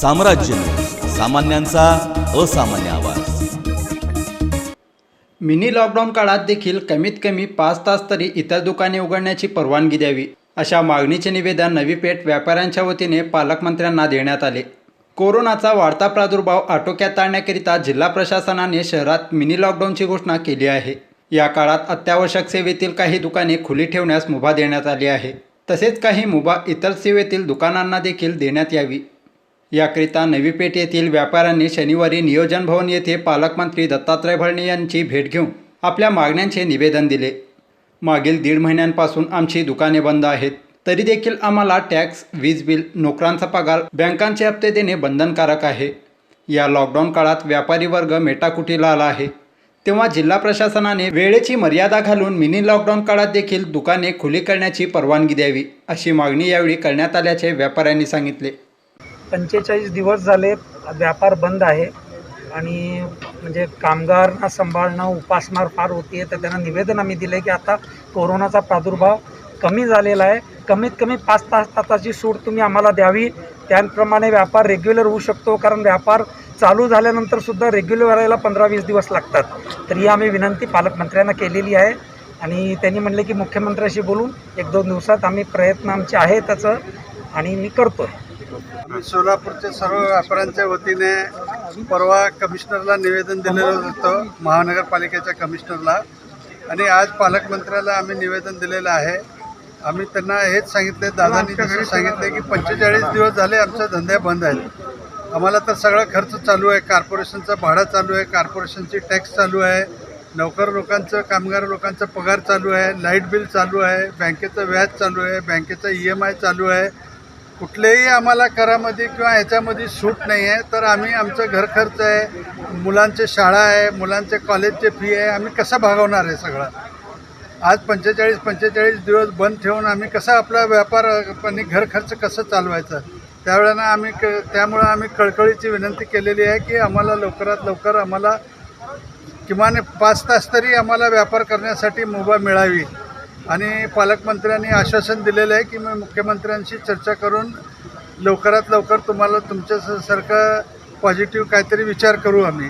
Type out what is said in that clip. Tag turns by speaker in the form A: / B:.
A: साम्राज्य सामान्यांचा असामान्य आवाज.
B: मिनी लॉकडाऊन काळात देखील कमीत कमी पाच तास तरी इतर दुकाने उघडण्याची परवानगी द्यावी अशा मागणीचे निवेदन नवी पेठ व्यापाऱ्यांच्या वतीने पालकमंत्र्यांना देण्यात आले. कोरोनाचा वाढता प्रादुर्भाव आटोक्यात आणण्याकरिता जिल्हा प्रशासनाने शहरात मिनी लॉकडाऊनची घोषणा केली आहे. या काळात अत्यावश्यक सेवेतील काही दुकाने खुली ठेवण्यास मुभा देण्यात आली आहे. तसेच काही मुभा इतर सेवेतील दुकानांना देखील देण्यात यावी. याकरिता नवी पेठ येथील व्यापाऱ्यांनी शनिवारी नियोजन भवन येथे पालकमंत्री दत्तात्रय भरणे यांची भेट घेऊन आपल्या मागण्यांचे निवेदन दिले. मागील दीड महिन्यांपासून आमची दुकाने बंद आहेत. तरी देखील आम्हाला टॅक्स वीज बिल नोकरांचा पगार बँकांचे हप्ते देणे बंधनकारक आहे. या लॉकडाऊन काळात व्यापारी वर्ग मेटाकुटीला आला आहे. तेव्हा जिल्हा प्रशासनाने वेळेची मर्यादा घालून मिनी लॉकडाऊन काळात देखील दुकाने खुली करण्याची परवानगी द्यावी अशी मागणी यावेळी करण्यात आल्याचे व्यापाऱ्यांनी सांगितले.
C: पंचेचाळीस दिवस झाले व्यापार बंद आहे आणि म्हणजे कामगारांना सांभाळणं उपासमार फार होती आहे तर त्यांना निवेदन आम्ही दिलं आहे की आता कोरोनाचा प्रादुर्भाव कमी झालेला आहे. कमीत कमी पाच तास तासाची सूट तुम्ही आम्हाला द्यावी. त्याप्रमाणे व्यापार रेग्युलर होऊ शकतो कारण व्यापार चालू झाल्यानंतर सुद्धा रेग्युलर व्हायला पंधरा वीस दिवस लागतात. तर ही आम्ही विनंती पालकमंत्र्यांना केलेली आहे आणि त्यांनी म्हणले की मुख्यमंत्र्याशी बोलून एक दोन दिवसात आम्ही प्रयत्न आमचे आहे त्याचं आणि मी करतो आहे
D: आम्ही सोलापूरच्या सर्व व्यापाऱ्यांच्या वतीने परवा कमिशनरला निवेदन दिलेलं होतं महानगरपालिकेच्या कमिशनरला. आणि आज पालकमंत्र्याला आम्ही निवेदन दिलेलं आहे. आम्ही त्यांना हेच सांगितले दादांनी जसं सांगितले की पंचेचाळीस दिवस झाले आमच्या धंदे बंद आहेत. आम्हाला तर सगळा खर्च चालू आहे कॉर्पोरेशनचं भाडं चालू आहे कॉर्पोरेशनची टॅक्स चालू आहे नोकर लोकांचं कामगार लोकांचा पगार चालू आहे लाइट बिल चालू आहे बँकेचं व्याज चालू आहे बँकेचं ई एम आय चालू आहे. कुठल्याही आम्हाला करामध्ये किंवा ह्याच्यामध्ये सूट नाही आहे तर आम्ही आमचं घर खर्च आहे मुलांचे शाळा आहे मुलांचे कॉलेजचे फी आहे आम्ही कसं भागवणार आहे सगळं? आज पंचेचाळीस पंचेचाळीस दिवस बंद ठेवून आम्ही कसा आपला व्यापार आणि घर खर्च कसं चालवायचं? त्यावेळेला आम्ही क त्यामुळं आम्ही कळकळीची विनंती केलेली आहे की आम्हाला लवकरात लवकर आम्हाला किमान पाच तास तरी आम्हाला व्यापार करण्यासाठी मुभा मिळावी. आणि पालकमंत्र्यांनी आश्वासन दिलेलं आहे की मी मुख्यमंत्र्यांशी चर्चा करून लवकरात लवकर तुम्हाला तुमच्यासारखं पॉझिटिव्ह काहीतरी विचार करू आम्ही.